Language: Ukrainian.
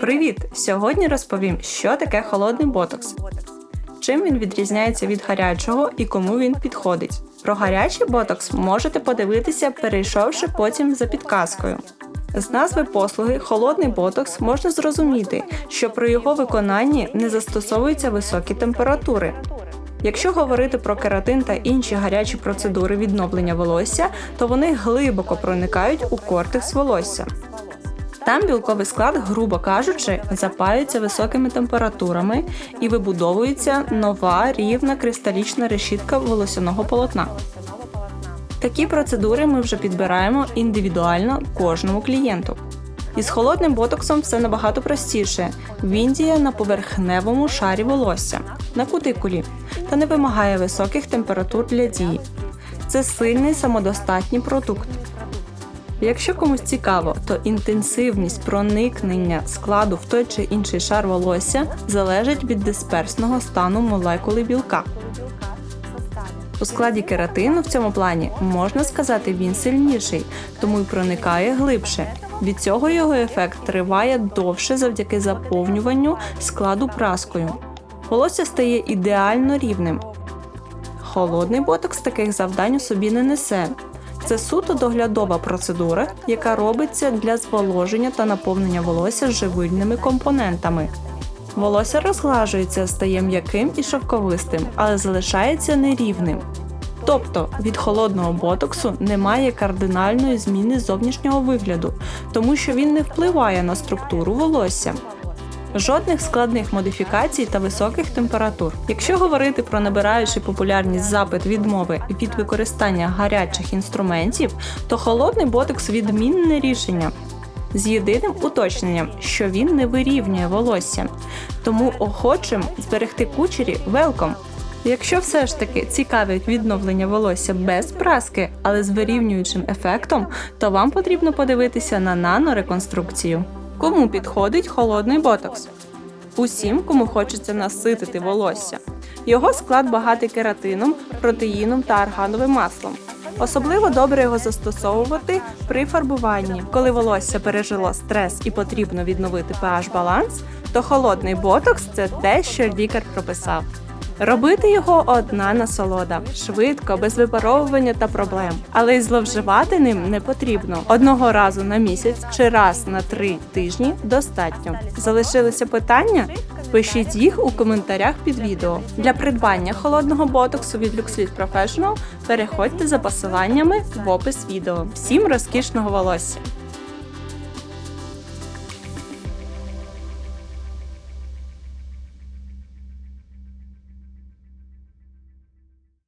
Привіт! Сьогодні розповім, що таке холодний ботокс, чим він відрізняється від гарячого і кому він підходить. Про гарячий ботокс можете подивитися, перейшовши потім за підказкою. З назви послуги холодний ботокс можна зрозуміти, що при його виконанні не застосовуються високі температури. Якщо говорити про кератин та інші гарячі процедури відновлення волосся, то вони глибоко проникають у кортекс волосся. Там білковий склад, грубо кажучи, запаюється високими температурами і вибудовується нова рівна кристалічна решітка волосяного полотна. Такі процедури ми вже підбираємо індивідуально кожному клієнту. Із холодним ботоксом все набагато простіше. Він діє на поверхневому шарі волосся, на кутикулі, та не вимагає високих температур для дії. Це сильний самодостатній продукт. Якщо комусь цікаво, то інтенсивність проникнення складу в той чи інший шар волосся залежить від дисперсного стану молекули білка. У складі кератину в цьому плані можна сказати він сильніший, тому й проникає глибше. Від цього його ефект триває довше завдяки заповнюванню складу праскою. Волосся стає ідеально рівним. Холодний ботокс таких завдань у собі не несе. Це суто доглядова процедура, яка робиться для зволоження та наповнення волосся живильними компонентами. Волосся розглажується, стає м'яким і шовковистим, але залишається нерівним. Тобто від холодного ботоксу немає кардинальної зміни зовнішнього вигляду, тому що він не впливає на структуру волосся. Жодних складних модифікацій та високих температур. Якщо говорити про набираючий популярність запит відмови від використання гарячих інструментів, то холодний ботокс відмінне рішення. З єдиним уточненням, що він не вирівнює волосся. Тому охочим зберегти кучері велком. Якщо все ж таки цікавить відновлення волосся без праски, але з вирівнюючим ефектом, то вам потрібно подивитися на нанореконструкцію. Кому підходить холодний ботокс? Усім, кому хочеться наситити волосся. Його склад багатий кератином, протеїном та аргановим маслом. Особливо добре його застосовувати при фарбуванні. Коли волосся пережило стрес і потрібно відновити pH баланс, то холодний ботокс це те, що лікар прописав. Робити його одна насолода, швидко, без випаровування та проблем. Але й зловживати ним не потрібно. Одного разу на місяць чи раз на три тижні достатньо. Залишилися питання? Пишіть їх у коментарях під відео. Для придбання холодного ботоксу від LuxLead Professional переходьте за посиланнями в опис відео. Всім розкішного волосся!